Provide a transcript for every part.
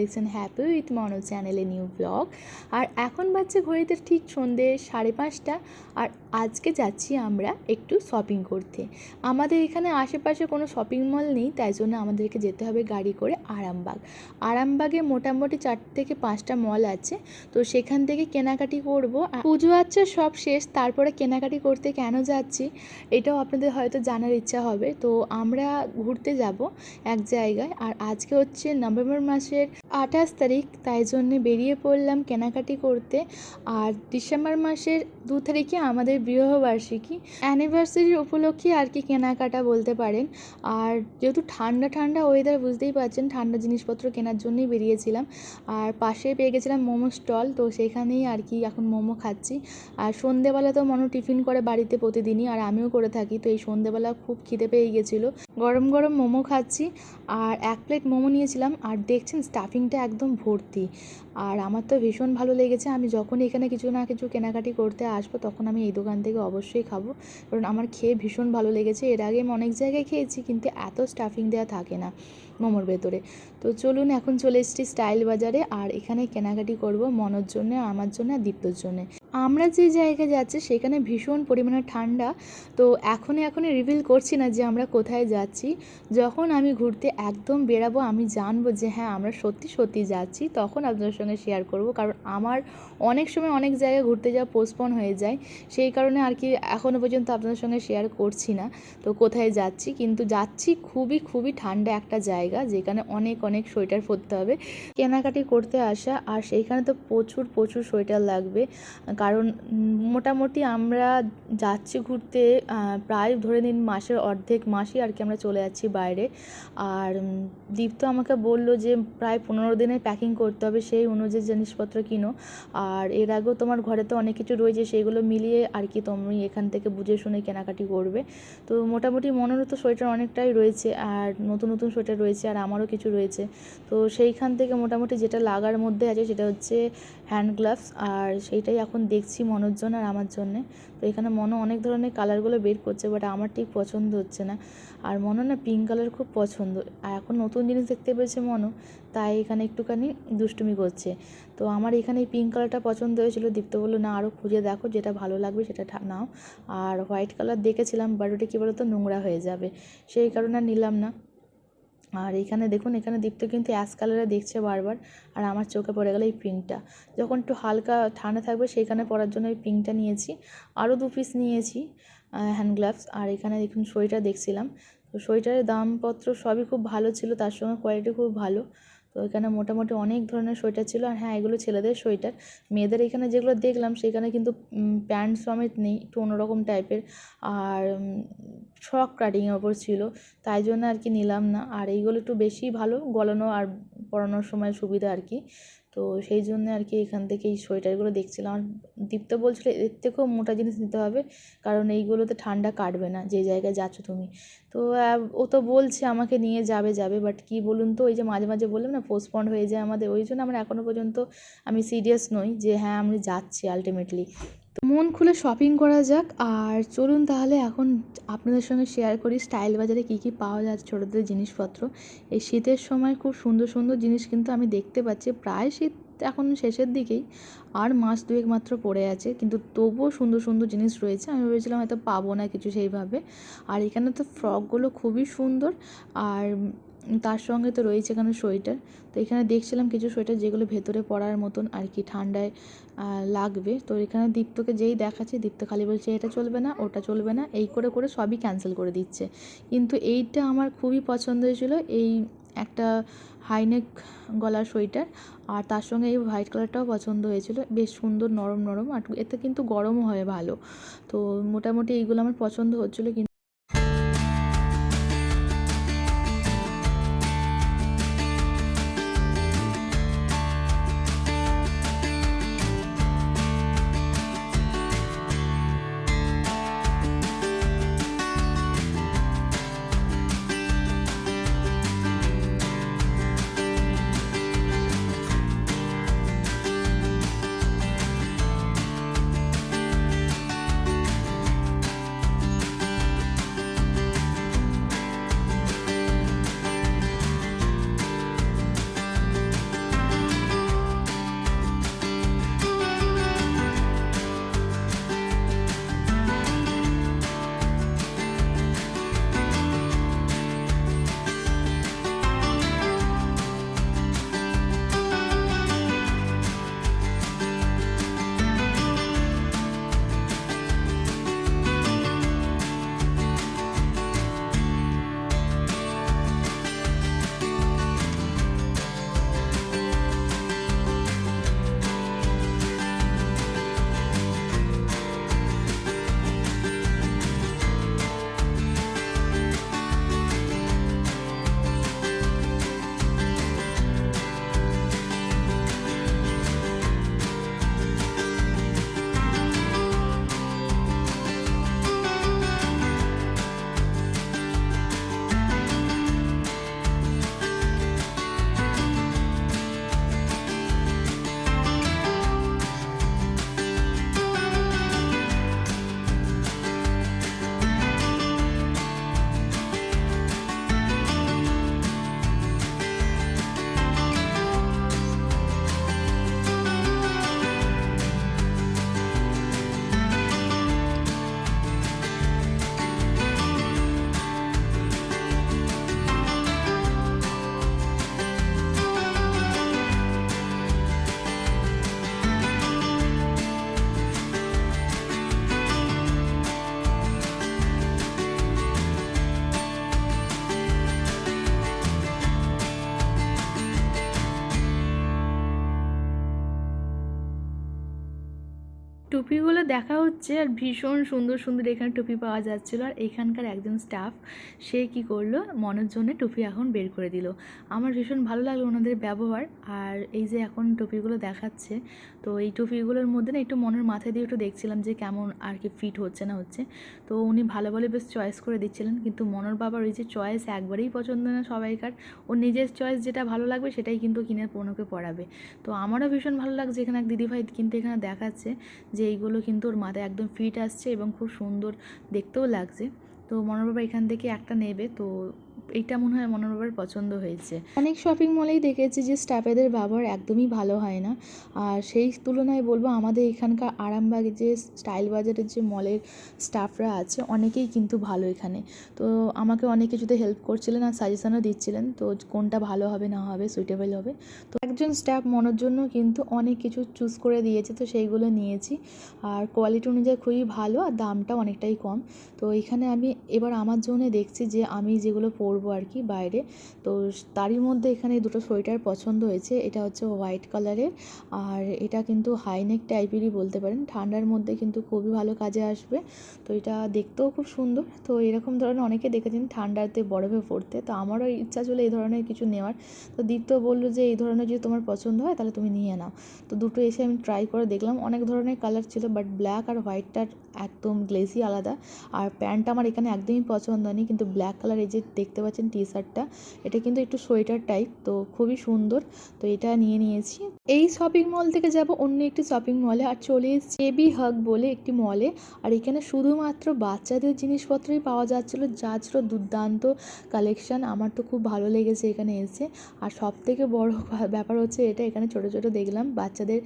দেখছেন happy with মনো চ্যানেলে new blog. আর এখন বাচ্চা ঘড়িতে ঠিক সন্ধে সাড়ে পাঁচটা। আর আজকে যাচ্ছি আমরা একটু শপিং করতে। আমাদের এখানে আশেপাশে কোনো শপিং মল নেই, তাই জন্য আমাদেরকে যেতে হবে গাড়ি করে আরামবাগ। আরামবাগে মোটামুটি চার থেকে পাঁচটা মল আছে, তো সেখান থেকে কেনাকাটি করব। পুজো আচ্ছা সব শেষ, তারপরে কেনাকাটি করতে কেন যাচ্ছি, এটাও আপনাদের হয়তো জানার ইচ্ছা হবে। তো আমরা ঘুরতে যাব এক জায়গায়। আর আজকে হচ্ছে নভেম্বর মাসের আঠাশ তারিখ, তাই জন্যে বেরিয়ে পড়লাম কেনাকাটি করতে। আর ডিসেম্বর মাসের দু তারিখে আমাদের বিবাহবার্ষিকী অ্যানিভার্সারির উপলক্ষে আর কি কেনাকাটা বলতে পারেন। আর যেহেতু ঠান্ডা ঠান্ডা ওয়েদার বুঝতেই পারছেন, ঠান্ডা জিনিসপত্র কেনার জন্যই বেরিয়েছিলাম। আর পাশে পেয়ে গেছিলাম মোমো স্টল, তো সেখানেই আর কি এখন মোমো খাচ্ছি। আর সন্ধেবেলা তো মনো টিফিন করে বাড়িতে প্রতিদিনই, আর আমিও করে থাকি, তো এই সন্ধেবেলা খুব খিদে পেয়ে গেছিল। গরম গরম মোমো খাচ্ছি। আর এক প্লেট মোমো নিয়েছিলাম। আর দেখছেন স্টাফিংটা একদম ভর্তি। আর আমার তো ভীষণ ভালো লেগেছে। আমি যখন এখানে কিছু না কিছু কেনাকাটি করতে আসব, তখন আমি এই দোকান থেকে অবশ্যই খাব। কারণ আমার খেয়ে ভীষণ ভালো লেগেছে। এর আগে আমি অনেক জায়গায় খেয়েছি, কিন্তু এত স্টাফিং দেওয়া থাকে না মোমোর ভেতরে। তো চলুন এখন চলে এসেছি স্টাইল বাজারে, আর এখানে কেনাকাটি করব মনোর জন্য, আমার জন্য আর দীপ্তর জন্যে। আমরা যে জায়গায় যাচ্ছি, সেখানে ভীষণ পরিমাণে ঠান্ডা। তো এখনই এখনই রিভিল করছি না যে আমরা কোথায় যাচ্ছি। যখন আমি ঘুরতে একদম বেরাবো, আমি জানব যে হ্যাঁ আমরা সত্যি সত্যি যাচ্ছি। তখন আপনাদের সঙ্গে শেয়ার করব। কারণ আমার অনেক সময় অনেক জায়গায় ঘুরতে যাওয়া পোস্টপন হয়ে যায়। সেই কারণে আর কি এখনও পর্যন্ত আপনাদের সঙ্গে শেয়ার করছি না। তো কোথায় যাচ্ছি? কিন্তু যাচ্ছি খুবই খুবই ঠান্ডা একটা জায়গা যেখানে অনেক অনেক সোয়েটার পরতে হবে। কেনাকাটি করতে আসা আর সেইখানে তো প্রচুর প্রচুর সোয়েটার লাগবে। কারণ মোটামুটি আমরা যাচ্ছি ঘুরতে প্রায় ধরে নিন মাসের অর্ধেক মাসই আর কি আমরা চলে যাচ্ছি বাইরে। আর দীপ্ত আমাকে বলল যে প্রায় পনেরো দিনের প্যাকিং করতে হবে। সেই অনুযায়ী জিনিসপত্র কিনো। আর এর আগেও তোমার ঘরে তো অনেক কিছু রয়েছে, সেগুলো মিলিয়ে আর কি তুমি এখান থেকে বুঝে শুনে কেনাকাটি করবে। তো মোটামুটি মনেরও তো সোয়েটার অনেকটাই রয়েছে, আর নতুন নতুন সোয়েটার রয়েছে, আর আমারও কিছু রয়েছে। তো সেইখান থেকে মোটামুটি যেটা লাগার মধ্যে আছে সেটা হচ্ছে হ্যান্ড গ্লাভস, আর সেইটাই এখন দেখছি মনোর জন্য আর আমার জন্যে। তো এখানে মনো অনেক ধরনের কালারগুলো বের করছে, বাট আমার ঠিক পছন্দ হচ্ছে না। আর মনো না পিঙ্ক কালার খুব পছন্দ। আর এখন নতুন জিনিস দেখতে পেয়েছে মনো তাই এখানে একটুখানি দুষ্টুমি করছে। তো আমার এখানে এই পিঙ্ক কালারটা পছন্দ হয়েছিল। দীপ্ত বলল, না আরও খুঁজে দেখো, যেটা ভালো লাগবে সেটা নাও। আর হোয়াইট কালার দেখেছিলাম বাট ওটা কী বলতো, নোংরা হয়ে যাবে। সেই কারণে নিলাম না। আর এখানে দেখুন, এখানে দীপ্ত কিন্তু অ্যাশ কালারে দেখছে বারবার, আর আমার চোখে পড়ে গেল এই পিঙ্কটা যখন একটু হালকা ঠান্ডা থাকবে, সেইখানে পরার জন্য এই পিঙ্কটা নিয়েছি। আরও দু পিস নিয়েছি হ্যান্ড গ্লাভস আর এখানে দেখুন সোয়েটার দেখছিলাম। তো সোয়েটারের দামপত্র সবই খুব ভালো ছিল, তার সঙ্গে কোয়ালিটি খুব ভালো। তো ওইখানে মোটামুটি অনেক ধরনের সোয়েটার ছিল আর হ্যাঁ এগুলো ছেলেদের সোয়েটার। মেয়েদের এখানে যেগুলো দেখলাম সেখানে কিন্তু প্যান্ট সমেত নেই, একটু অন্যরকম টাইপের। আর ফ্রক কাটিংয়ের ওপর ছিল, তাই জন্য আর কি নিলাম না। আর এইগুলো একটু বেশি ভালো গলানো আর পরানোর সময় সুবিধা আর কি। তো সেই জন্য আর কি এখান থেকে এই সোয়েটারগুলো দেখছিলাম। আর দীপ্ত বলছিল, এর থেকেও মোটা জিনিস নিতে হবে, কারণ এইগুলোতে ঠান্ডা কাটবে না, যে জায়গায় যাচ্ছ তুমি। তো ও তো বলছে আমাকে নিয়ে যাবে যাবে বাট কি বলুন তো, ওই যে মাঝে মাঝে বললাম না পোস্টপন্ড হয়ে যায় আমাদের। ওই জন্য আমার এখনও পর্যন্ত আমি সিরিয়াস নই যে হ্যাঁ আমি যাচ্ছি আলটিমেটলি মন খুলে শপিং করা যাক, আর চলুন তাহলে এখন আপনাদের সঙ্গে শেয়ার করি স্টাইল বাজারে কী কী পাওয়া যায় ছোটোদের জিনিসপত্র। এই শীতের সময় খুব সুন্দর সুন্দর জিনিস কিন্তু আমি দেখতে পাচ্ছি, প্রায় শীত এখন শেষের দিকেই, আর মাস দুয়েক মাত্র পড়ে আছে, কিন্তু তবুও সুন্দর সুন্দর জিনিস রয়েছে। আমি ভেবেছিলাম হয়তো পাবো না কিছু সেইভাবে, আর এখানে তো ফ্রকগুলো খুবই সুন্দর, আর তার সঙ্গে তো রয়েছে এখানে সোয়েটার? তো এখানে দেখছিলাম কিছু সোয়েটার যেগুলো ভেতরে পরার মতন আর কি ঠান্ডায় লাগবে। তো এখানে দীপ্তকে যেই দেখাচ্ছে, দীপ্ত খালি বলছে, এটা চলবে না, ওটা চলবে না। এই করে করে সবই ক্যান্সেল করে দিচ্ছে। কিন্তু এইটা আমার খুবই পছন্দ হয়েছিল, এই একটা হাইনেক গলার সোয়েটার। আর তার সঙ্গে এই হোয়াইট কালারটাও পছন্দ হয়েছিল। বেশ সুন্দর, নরম নরম। আর এতে কিন্তু গরমও হয় ভালো। তো মোটামুটি এইগুলো আমার পছন্দ হচ্ছিল, কিন্তু টুপিগুলো দেখা হচ্ছে আর ভীষণ সুন্দর সুন্দর এখানে টুপি পাওয়া যাচ্ছিল আর এখানকার একজন স্টাফ সে কি করল? মনের জন্য টুপি এখন বের করে দিল। আমার ভীষণ ভালো লাগল ওনাদের ব্যবহার আর এই যে এখন টুপিগুলো দেখাচ্ছে, তো এই টুপিগুলোর মধ্যে না একটু মনের মাথায় দিয়ে একটু দেখছিলাম যে কেমন আর কি ফিট হচ্ছে না হচ্ছে। তো উনি ভালো ভালো বেশ চয়েস করে দিচ্ছিলেন, কিন্তু মনোর বাবার ওই যে চয়েস একবারেই পছন্দ না সবাইকার। ওর নিজের চয়েস যেটা ভালো লাগবে সেটাই কিন্তু কিনে পণ্যকে পড়াবে তো আমারও ভীষণ ভালো লাগছে এখানে এক দিদিভাই কিন্তু এখানে দেখাচ্ছে যে এইগুলো কিন্তু ওর মাথায় একদম ফিট আসছে এবং খুব সুন্দর দেখতেও লাগছে। তো মনোর বাবা এখান থেকে একটা নেবে, তো এইটা মনে হয় মনোর পছন্দ হয়েছে। অনেক শপিং মলেই দেখেছি যে স্টাফেদের ব্যবহার একদমই ভালো হয় না। আর সেই তুলনায় বলব আমাদের এখানকার আরামবাগের যে স্টাইল বাজারের যে মলের স্টাফরা আছে, অনেকেই কিন্তু ভালো এখানে। তো আমাকে অনেক কিছুতে হেল্প করছিলেন আর সাজেশনও দিচ্ছিলেন, তো কোনটা ভালো হবে, না হবে সুইটেবল হবে। তো একজন স্টাফ মনের জন্য কিন্তু অনেক কিছু চুজ করে দিয়েছে, তো সেইগুলো নিয়েছি। আর কোয়ালিটি অনুযায়ী খুবই ভালো আর দামটা অনেকটাই কম। তো এখানে আমি এবার আমার জন্য দেখছি যে আমি যেগুলো পরবো আর কি বাইরে। তো তারই মধ্যে এখানে দুটো সোয়েটার পছন্দ হয়েছে। এটা হচ্ছে হোয়াইট কালারের আর এটা কিন্তু হাইনেক টাইপেরই বলতে পারেন। ঠান্ডার মধ্যে কিন্তু খুবই ভালো কাজে আসবে। তো এটা দেখতেও খুব সুন্দর। তো এরকম ধরনের অনেকে দেখেছেন ঠান্ডাতে বরফে পড়তে। তো আমারও ইচ্ছা ছিল এই ধরনের কিছু নেওয়ার। তো দীপ্ত বলল যে এই ধরনের যদি তোমার পছন্দ হয় তাহলে তুমি নিয়ে নাও। তো দুটো এসে আমি ট্রাই করে দেখলাম। অনেক ধরনের কালার ছিল বাট ব্ল্যাক আর হোয়াইটটার একদম গ্লেসি আলাদা। আর প্যান্টটা আমার এখানে একদমই পছন্দ হয়নি। কিন্তু ব্ল্যাক কালার এই যে দেখতে পাচ্ছেন টি শার্টটা এটা কিন্তু একটু সোয়েটার টাইপ তো খুবই সুন্দর। তো এটা নিয়ে নিয়েছি। এই শপিং মল থেকে যাব অন্য একটি শপিং মলে আর চলে এসেছি এবি হাগ বলে একটি মলে আর এখানে শুধুমাত্র বাচ্চাদের জিনিসপত্রই পাওয়া যাচ্ছিল। যা ছিল দুর্দান্ত কালেকশন আমার তো খুব ভালো লেগেছে এখানে এসে। আর সব থেকে বড় ব্যাপার হচ্ছে এটা। এখানে ছোট ছোট দেখলাম বাচ্চাদের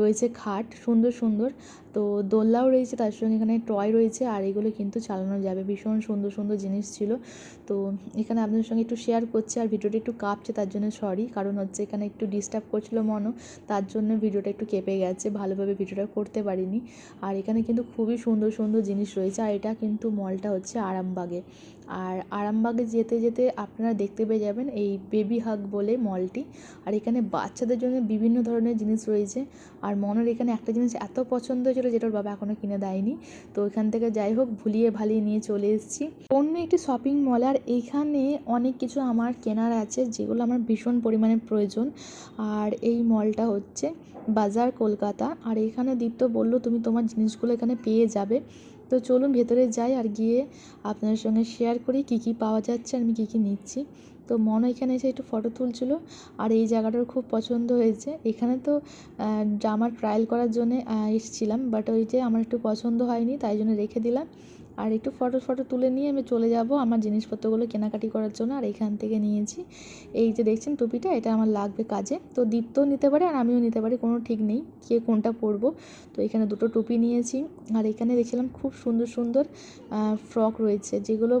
রয়েছে খাট। সুন্দর সুন্দর। তো দোলনাও রয়েছে, তার সঙ্গে এখানে টয় রয়েছে, আর এগুলো কিন্তু চালানো যাবে। ভীষণ সুন্দর সুন্দর জিনিস ছিল। তো এখানে আপনাদের সঙ্গে একটু শেয়ার করছি, আর ভিডিওটা একটু কাঁপছে, তার জন্য সরি কারণ হচ্ছে এখানে একটু ডিস্টার্ব করছিল মনও, তার জন্য ভিডিওটা একটু কেঁপে গেছে, ভালোভাবে ভিডিওটা করতে পারিনি। আর এখানে কিন্তু খুবই সুন্দর সুন্দর জিনিস রয়েছে, আর এটা কিন্তু মলটা হচ্ছে আরামবাগে। আর আরামবাগে যেতে যেতে আপনারা দেখতে পেয়ে যাবেন এই বেবি হাগ বলে মলটি আর এখানে বাচ্চাদের জন্য বিভিন্ন ধরনের জিনিস রয়েছে। আর মনের এখানে একটা জিনিস এত পছন্দ হয়েছিল যেটা ওর বাবা এখনও কিনে দেয়নি। তো এখান থেকে যাই হোক, ভুলিয়ে ভালিয়ে নিয়ে চলে এসেছি। অন্য একটি শপিং মল আর এইখানে অনেক কিছু আমার কেনার আছে, যেগুলো আমার ভীষণ পরিমাণে প্রয়োজন। আর এই মলটা হচ্ছে বাজার কলকাতা। আর এখানে দীপ্ত বলল, তুমি তোমার জিনিসগুলো এখানে পেয়ে যাবে। তো চলুন ভেতরে যাই আর গিয়ে আপনার সঙ্গে শেয়ার করি, কী কী পাওয়া যাচ্ছে আর আমি কী কী নিচ্ছি। তো মন এখানে এসে একটু ফটো তুলছিল। আর এই জায়গাটার খুব পছন্দ হয়েছে। এখানে তো জামার ট্রায়াল করার জন্য এসেছিলাম। বাট ওই যে আমার একটু পছন্দ হয়নি, তাই জন্য রেখে দিলাম। আর একটু ফটো ফটো তুলে নিয়ে আমি চলে যাব আমার জিনিসপত্রগুলো কেনাকাটি করার জন্য। আর এখান থেকে নিয়েছি। এই যে দেখছেন টুপিটা, এটা আমার লাগবে কাজে। তো দীপ্তও নিতে পারে আর আমিও নিতে পারি, কোনো ঠিক নেই কে কোনটা পরবো। তো এখানে দুটো টুপি নিয়েছি। আর এখানে দেখছিলাম খুব সুন্দর সুন্দর ফ্রক রয়েছে, যেগুলো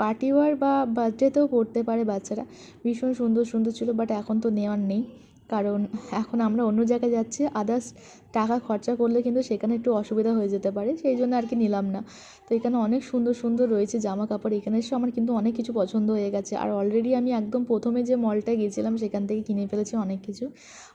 পার্টি ওয়ার বা বার্থডেতেও পরতে পারে বাচ্চারা। ভীষণ সুন্দর সুন্দর ছিল বাট এখন তো নেওয়ার নেই। কারণ এখন আমরা অন্য জায়গায় যাচ্ছি আদার্স টাকা খরচা করলে কিন্তু সেখানে একটু অসুবিধা হয়ে যেতে পারে, সেই জন্য আর কি নিলাম না। তো এখানে অনেক সুন্দর সুন্দর রয়েছে জামা কাপড় এখানে এসে আমার কিন্তু অনেক কিছু পছন্দ হয়ে গেছে। আর অলরেডি আমি একদম প্রথমে যে মলটায় গিয়েছিলাম, সেখান থেকে কিনে ফেলেছি অনেক কিছু।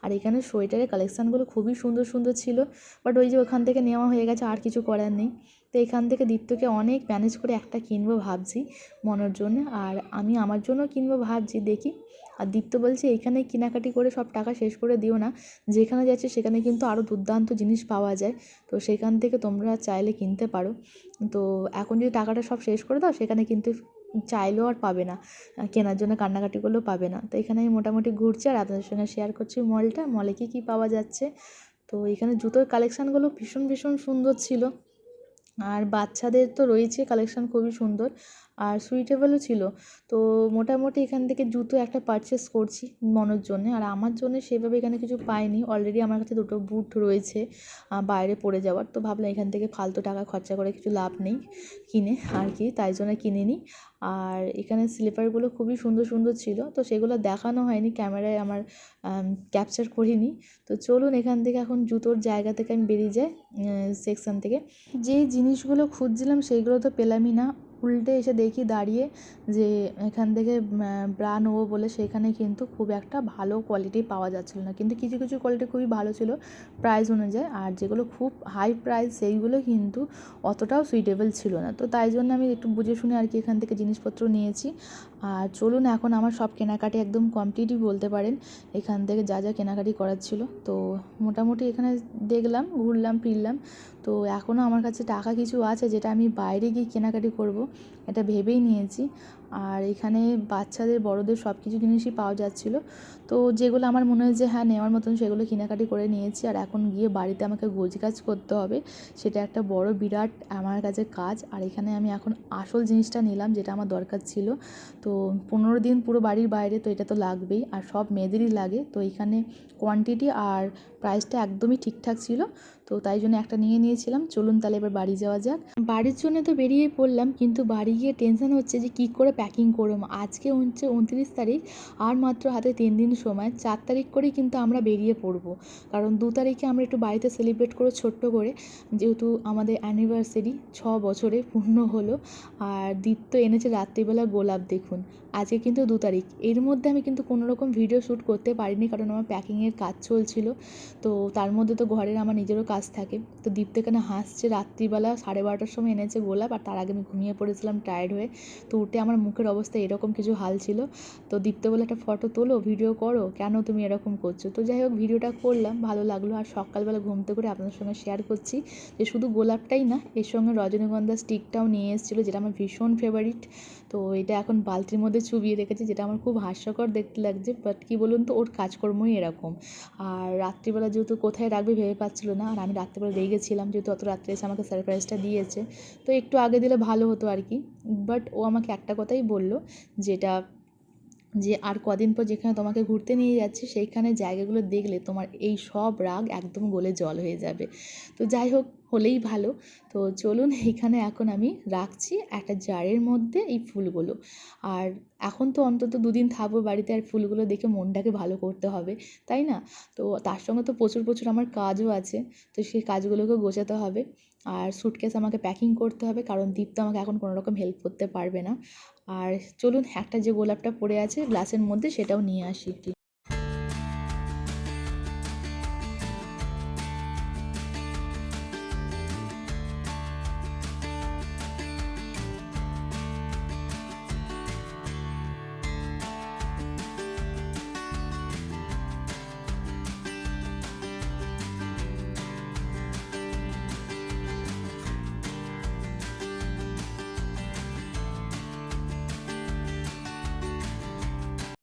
আর এখানে সোয়েটারের কালেকশানগুলো খুবই সুন্দর সুন্দর ছিল বাট ওই যে ওখান থেকে নেওয়া হয়ে গেছে, আর কিছু করার নেই। তো এখান থেকে দীপ্তকে অনেক ম্যানেজ করে একটা কিনবো ভাবছি মনের জন্য। আর আমি আমার জন্য কিনবো ভাবছি, দেখি। আর দীপ্ত বলছে, এখানে কেনাকাটি করে সব টাকা শেষ করে দিও না। যেখানে যাচ্ছে সেখানে কিন্তু আরও দুর্দান্ত জিনিস পাওয়া যায়। তো সেখান থেকে তোমরা চাইলে কিনতে পারো। তো এখন যদি টাকাটা সব শেষ করে দাও, সেখানে কিন্তু চাইলেও আর পাবে না। কেনার জন্য কান্নাকাটি করলেও পাবে না। তো এখানে আমি মোটামুটি ঘুরছি আর আপনাদের সঙ্গে শেয়ার করছি মলটা মলে কী কী পাওয়া যাচ্ছে। তো এখানে জুতোর কালেকশানগুলো ভীষণ ভীষণ সুন্দর ছিল। আর বাচ্চাদের তো রয়েছে কালেকশান খুবই সুন্দর। আর সুইটেবলও ছিল। তো মোটামুটি এখান থেকে জুতো একটা পারচেস করছি মনের জন্য। আর আমার জন্য সেভাবে এখানে কিছু পাইনি। অলরেডি আমার কাছে দুটো বুট রয়েছে বাইরে পড়ে যাওয়ার। তো ভাবলাম এখান থেকে ফালতু টাকা খরচা করে কিছু লাভ নেই কিনে আর কি, তাই জন্য কিনে নিই আর এখানে স্লিপারগুলো খুবই সুন্দর সুন্দর ছিল। তো সেগুলো দেখানো হয়নি, ক্যামেরায় আমার ক্যাপচার করিনি। তো চলুন এখান থেকে এখন জুতোর জায়গা থেকে আমি বেরিয়ে যাই সেকশন থেকে। যে জিনিসগুলো খুঁজছিলাম সেইগুলো তো পেলামই না। উল্টে এসে দেখি দাঁড়িয়ে যে এখান থেকে ব্রা নেব বলে সেখানে কিন্তু খুব একটা ভালো কোয়ালিটি পাওয়া যাচ্ছিল না। কিন্তু কিছু কিছু কোয়ালিটি খুবই ভালো ছিল প্রাইস অনুযায়ী। আর যেগুলো খুব হাই প্রাইস সেইগুলো কিন্তু অতটাও সুইটেবল ছিল না। তো তাই জন্য আমি একটু বুঝে শুনে আর কি এখান থেকে জিনিসপত্র নিয়েছি। আর চলুন এখন আমার সব কেনাকাটি একদম কমপ্লিটই বলতে পারেন। এখান থেকে যা যা কেনাকাটি করার ছিল। তো মোটামুটি এখানে দেখলাম, ঘুরলাম, ফিরলাম। তো এখনও আমার কাছে টাকা কিছু আছে যেটা আমি বাইরে গিয়ে কেনাকাটি করব, এটা ভেবেই নিয়েছি। আর এখানে বাচ্চাদের, বড়দের সব কিছু জিনিসই পাওয়া যাচ্ছিল। তো যেগুলো আমার মনে হয় যে হ্যাঁ নেওয়ার মতন সেগুলো কেনাকাটি করে নিয়েছি। আর এখন গিয়ে বাড়িতে আমাকে গোছগাছ করতে হবে। সেটা একটা বড়, বিরাট আমার কাছে কাজ। আর এখানে আমি এখন আসল জিনিসটা নিলাম যেটা আমার দরকার ছিল। তো পনেরো দিন পুরো বাড়ির বাইরে, তো এটা তো লাগবেই। আর সব মেয়েদেরই লাগে। তো এখানে কোয়ান্টিটি আর প্রাইসটা একদমই ঠিকঠাক ছিল। তো তাই জন্য একটা নিয়ে নিয়েছিলাম। চলুন তাহলে এবার বাড়ি যাওয়া যাক। বাড়ির জন্য তো বেরিয়ে পড়লাম, কিন্তু বাড়ি গিয়ে টেনশন হচ্ছে যে কী করে প্যাকিং করব। আজকে হচ্ছে উনত্রিশ তারিখ, আর মাত্র হাতে তিন দিন সময়। চার তারিখ করেই কিন্তু আমরা বেরিয়ে পড়ব। কারণ দু তারিখে আমরা একটু বাড়িতে সেলিব্রেট করব ছোট্ট করে, যেহেতু আমাদের অ্যানিভার্সারি ছ বছরে পূর্ণ হলো। আর দীপ্ত এনেছে রাত্রিবেলা গোলাপ দেখুন। আজকে কিন্তু দু তারিখ। এর মধ্যে আমি কিন্তু কোনো রকম ভিডিও শ্যুট করতে পারিনি, কারণ আমার প্যাকিংয়ের কাজ চলছিল। তো তার মধ্যে তো ঘরের আমার নিজেরও কাজ থাকে। তো দীপ্ত এখানে হাসছে। রাত্রিবেলা সাড়ে বারোটার সময় এনেছে গোলাপ আর তার আগে আমি ঘুমিয়ে পড়েছিলাম টায়ার্ড হয়ে। তো উঠে আমার মুখের অবস্থা এরকম কিছু হাল ছিল। তো দীপ্ত বলে একটা ফটো তোলো ভিডিও করো, কেন তুমি এরকম করছ? তো যাই হোক ভিডিওটা করলাম, ভালো লাগল। আর সকালবেলা ঘুমতে করে আপনাদের সঙ্গে শেয়ার করছি যে শুধু গোলাপটাই না, এর সঙ্গে রজনীগন্ধা স্টিকটাও নিয়ে এসেছিল, যেটা আমার ভীষণ ফেভারিট তো এটা এখন বালতির মধ্যে চুবিয়ে রেখেছি, যেটা আমার খুব হাস্যকর দেখতে লাগছে বাট কী বলুন তো, ওর কাজকর্মই এরকম। আর রাত্রিবেলা যেহেতু কোথায় রাখবে ভেবে পাচ্ছিলো না, আর আমি রাত্রিবেলা রেগে রেগেছিলাম যেহেতু অত রাত্রে এসে আমাকে সারপ্রাইজটা দিয়েছে, তো একটু আগে দিলে ভালো হতো আর কি। বাট ও আমাকে একটা কথাই বলল, যেটা যে আর কদিন পর যেখানে তোমাকে ঘুরতে নিয়ে যাচ্ছি, সেইখানে জায়গাগুলো দেখলে তোমার এই সব রাগ একদম গলে জল হয়ে যাবে। তো যাই হোক হলেই ভালো। তো চলুন এখানে এখন আমি রাখছি একটা জারের মধ্যে এই ফুলগুলো। আর এখন তো অন্তত দুদিন থাকব বাড়িতে, আর ফুলগুলো দেখে মনটাকে ভালো করতে হবে, তাই না? তো তার সঙ্গে তো প্রচুর প্রচুর আমার কাজও আছে, তো সেই কাজগুলোকে গোছাতে হবে। আর সুটকেস আমাকে প্যাকিং করতে হবে, কারণ দীপ্ত আমাকে এখন কোনো রকম হেল্প করতে পারবে না। আর চলুন একটা যে গোলাপটা পড়ে আছে গ্লাসের মধ্যে সেটাও নিয়ে আসি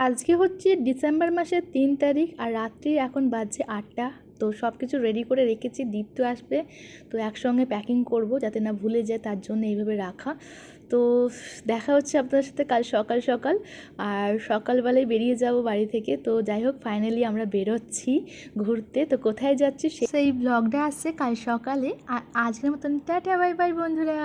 আজকে হচ্ছে ডিসেম্বর মাসের তিন তারিখ আর রাত্রি এখন বাজছে আটটা। তো সব কিছু রেডি করে রেখেছি, দীপ্ত আসবে। তো একসঙ্গে প্যাকিং করব যাতে না ভুলে যায়, তার জন্য এইভাবে রাখা। তো দেখা হচ্ছে আপনার সাথে কাল সকাল সকাল। আর সকালবেলায় বেরিয়ে যাব বাড়ি থেকে। তো যাই হোক ফাইনালি আমরা বেরোচ্ছি ঘুরতে। তো কোথায় যাচ্ছি সেই ব্লগটা আসছে কাল সকালে। আর আজকের মতন টাটা বাই বাই বন্ধুরা।